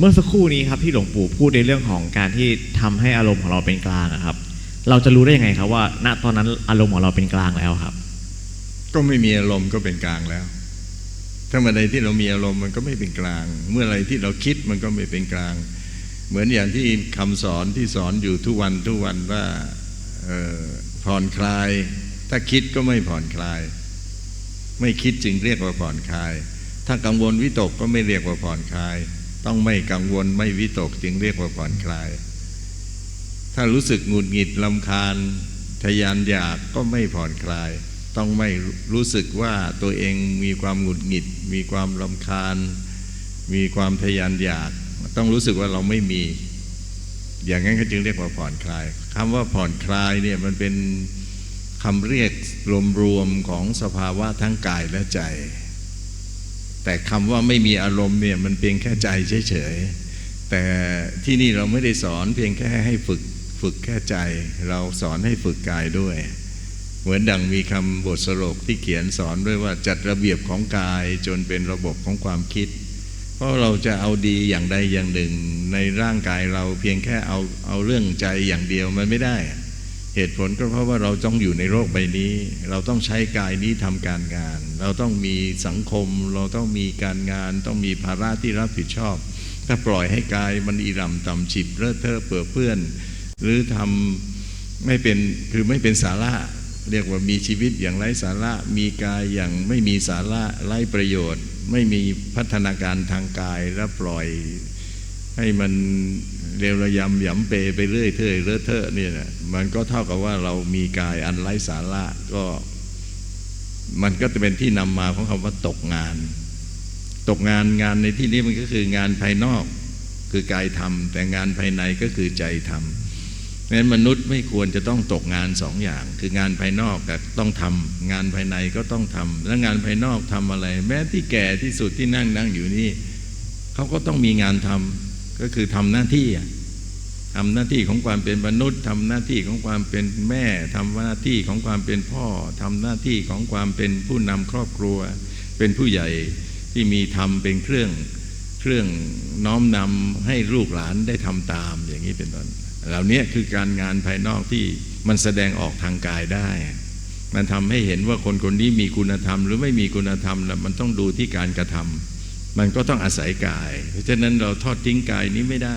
เมื่อสักครู่นี้ครับที่หลวงปู่พูดในเรื่องของการที่ทำให้อารมณ์ของเราเป็นกลางอะครับ เราจะรู้ได้ยังไงครับว่า ณตอนนั้นอารมณ์ของเราเป็นกลางแล้วครับ ก็ไม่มีอารมณ์ก็เป็นกลางแล้ว ถ้าเมื่อใดที่เรามีอารมณ์มันก็ไม่เป็นกลาง เมื่อไรที่เราคิดมันก็ไม่เป็นกลาง เหมือนอย่างที่คำสอนที่สอนอยู่ทุกวันทุกวันว่าเอ่อผ่อนคลาย ถ้าคิดก็ไม่ผ่อนคลาย ไม่คิดจึงเรียกว่าผ่อนคลาย ถ้ากังวลวิตกก็ไม่เรียกว่าผ่อนคลาย ต้องไม่กังวลไม่วิตกจึงเรียกว่าผ่อนคลาย ถ้ารู้สึกหงุดหงิดลำคาญทะยานอยากก็ไม่ผ่อนคลาย ต้องไม่รู้สึกว่าตัวเองมีความหงุดหงิด มีความลำคาญ มีความทะยานอยาก ต้องรู้สึกว่าเราไม่มี อย่างนั้นก็จึงเรียกว่าผ่อนคลายคำว่าผ่อนคลายเนี่ยมันเป็นคำเรียกรวมๆของสภาวะทั้งกายและใจ แต่คำว่าไม่มีอารมณ์เนี่ยมันเพียงแค่ใจเฉยๆ แต่ที่นี่เราไม่ได้สอนเพียงแค่ให้ฝึกฝึกแค่ใจ เราสอนให้ฝึกกายด้วย เหมือนดังมีคำบทสรุปที่เขียนสอนด้วยว่าจัดระเบียบของกายจนเป็นระบบของความคิด เพราะเราจะเอาดีอย่างใดอย่างหนึ่ง ในร่างกายเราเพียงแค่เอาเอาเรื่องใจอย่างเดียวมันไม่ได้ เหตุผลก็เพราะว่าเราต้องอยู่ในโลกใบนี้ เราต้องใช้กายนี้ทำการงาน เราต้องมีสังคม เราต้องมีการงาน ต้องมีภาระที่รับผิดชอบ ถ้าปล่อยให้กายมันอีรำต่ำฉิบเลอะเทอะเปื้อเปื้อน หรือทำไม่เป็นคือไม่เป็นสาระเรียกว่ามีชีวิตอย่างไร้สาระ มีกายอย่างไม่มีสาระไร้ประโยชน์ ไม่มีพัฒนาการทางกายแล้วปล่อย ให้มันเร็วระยำหยำเปไปเรื่อยเทอยเลอะเทอะเนี่ยนะมันก็เท่ากับว่าเรามีกายอันไร้สาระก็ มันก็จะเป็นที่นำมาของคำว่าตกงาน ตกงานงานในที่นี้มันก็คืองานภายนอกคือกายทำแต่งานภายในก็คือใจทำเพราะฉะนั้นมนุษย์ไม่ควรจะต้องตกงานสองอย่าง คืองานภายนอกก็ต้องทำงานภายในก็ต้องทำแล้วงานภายนอกทำอะไร แม้ที่แก่ที่สุดที่นั่งนั่งอยู่นี่เขาก็ต้องมีงานทำ ก็คือทำหน้าที่ทำหน้าที่ของความเป็นมนุษย์ทำหน้าที่ของความเป็นแม่ทำหน้าที่ของความเป็นพ่อทำหน้าที่ของความเป็นผู้นำครอบครัว เป็นผู้ใหญ่ที่มีธรรมเป็นเครื่องเครื่องน้อมนำให้ลูกหลานได้ทำตามอย่างนี้เป็นต้นเหล่านี้คือการงานภายนอกที่มันแสดงออกทางกายได้ มันทำให้เห็นว่าคนคนนี้มีคุณธรรม หรือไม่มีคุณธรรมแล้วมันต้องดูที่การกระทำ มันก็ต้องอาศัยกาย เพราะฉะนั้นเราทอดทิ้งกายนี้ไม่ได้